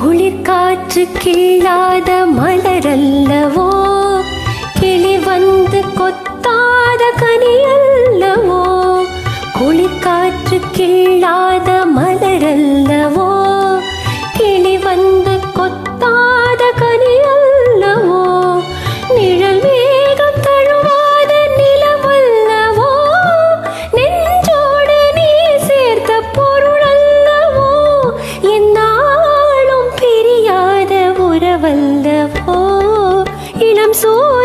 குளிர்காற்று கிள்ளாத மலரல்லவோ? கிளி வந்து கொத்தாத கனியல்லவோ? குளிர்காற்று கிள்ளாத மலரல்ல Yesus.